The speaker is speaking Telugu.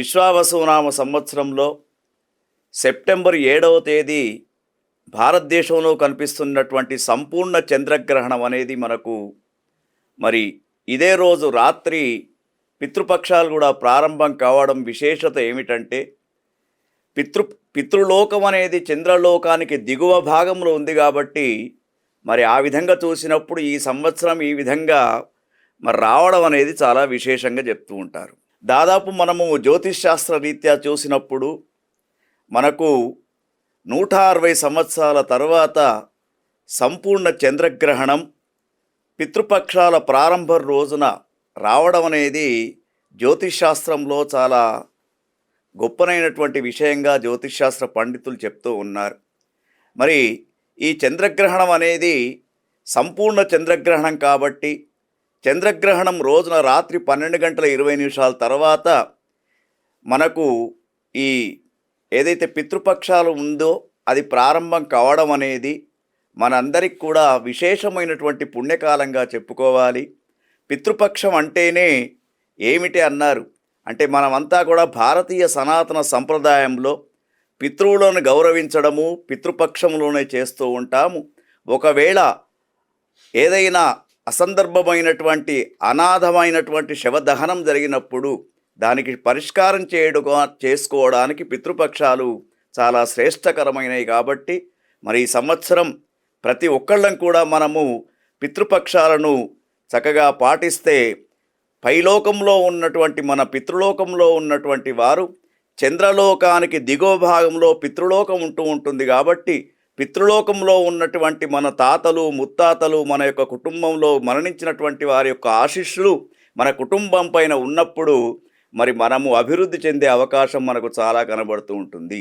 విశ్వావసునామ సంవత్సరంలో సెప్టెంబర్ ఏడవ తేదీ భారతదేశంలో కనిపిస్తున్నటువంటి సంపూర్ణ చంద్రగ్రహణం అనేది మనకు మరి ఇదే రోజు రాత్రి పితృపక్షాలు కూడా ప్రారంభం కావడం విశేషత ఏమిటంటే పితృ పితృలోకం అనేది చంద్రలోకానికి దిగువ భాగంలో ఉంది కాబట్టి మరి ఆ విధంగా చూసినప్పుడు ఈ సంవత్సరం ఈ విధంగా మరి రావడం అనేది చాలా విశేషంగా చెప్తూ ఉంటారు. దాదాపు మనము జ్యోతిష్ శాస్త్ర రీత్యా చూసినప్పుడు మనకు నూట అరవై సంవత్సరాల తర్వాత సంపూర్ణ చంద్రగ్రహణం పితృపక్షాల ప్రారంభ రోజున రావడం అనేది జ్యోతిష్శాస్త్రంలో చాలా గొప్పనైనటువంటి విషయంగా జ్యోతిష్శాస్త్ర పండితులు చెప్తూ ఉన్నారు. మరి ఈ చంద్రగ్రహణం అనేది సంపూర్ణ చంద్రగ్రహణం కాబట్టి చంద్రగ్రహణం రోజున రాత్రి పన్నెండు గంటల ఇరవై నిమిషాల తర్వాత మనకు ఈ ఏదైతే పితృపక్షాలు ఉందో అది ప్రారంభం కావడం అనేది మనందరికి కూడా విశేషమైనటువంటి పుణ్యకాలంగా చెప్పుకోవాలి. పితృపక్షం అంటేనే ఏమిటి అన్నారు? అంటే మనమంతా కూడా భారతీయ సనాతన సంప్రదాయంలో పితృవులను గౌరవించడము పితృపక్షంలోనే చేస్తూ ఉంటాము. ఒకవేళ ఏదైనా అసందర్భమైనటువంటి అనాథమైనటువంటి శవదహనం జరిగినప్పుడు దానికి పరిష్కారం చేయడం చేసుకోవడానికి పితృపక్షాలు చాలా శ్రేష్టకరమైనవి కాబట్టి మరి ఈ సంవత్సరం ప్రతి ఒక్కళ్ళం కూడా మనము పితృపక్షాలను చక్కగా పాటిస్తే పైలోకంలో ఉన్నటువంటి మన పితృలోకంలో ఉన్నటువంటి వారు చంద్రలోకానికి దిగువ భాగంలో పితృలోకం ఉంటూ ఉంటుంది కాబట్టి పితృలోకంలో ఉన్నటువంటి మన తాతలు ముత్తాతలు మన యొక్క కుటుంబంలో మరణించినటువంటి వారి యొక్క ఆశీస్సులు మన కుటుంబం పైన ఉన్నప్పుడు మరి మనము అభివృద్ధి చెందే అవకాశం మనకు చాలా కనబడుతూ ఉంటుంది.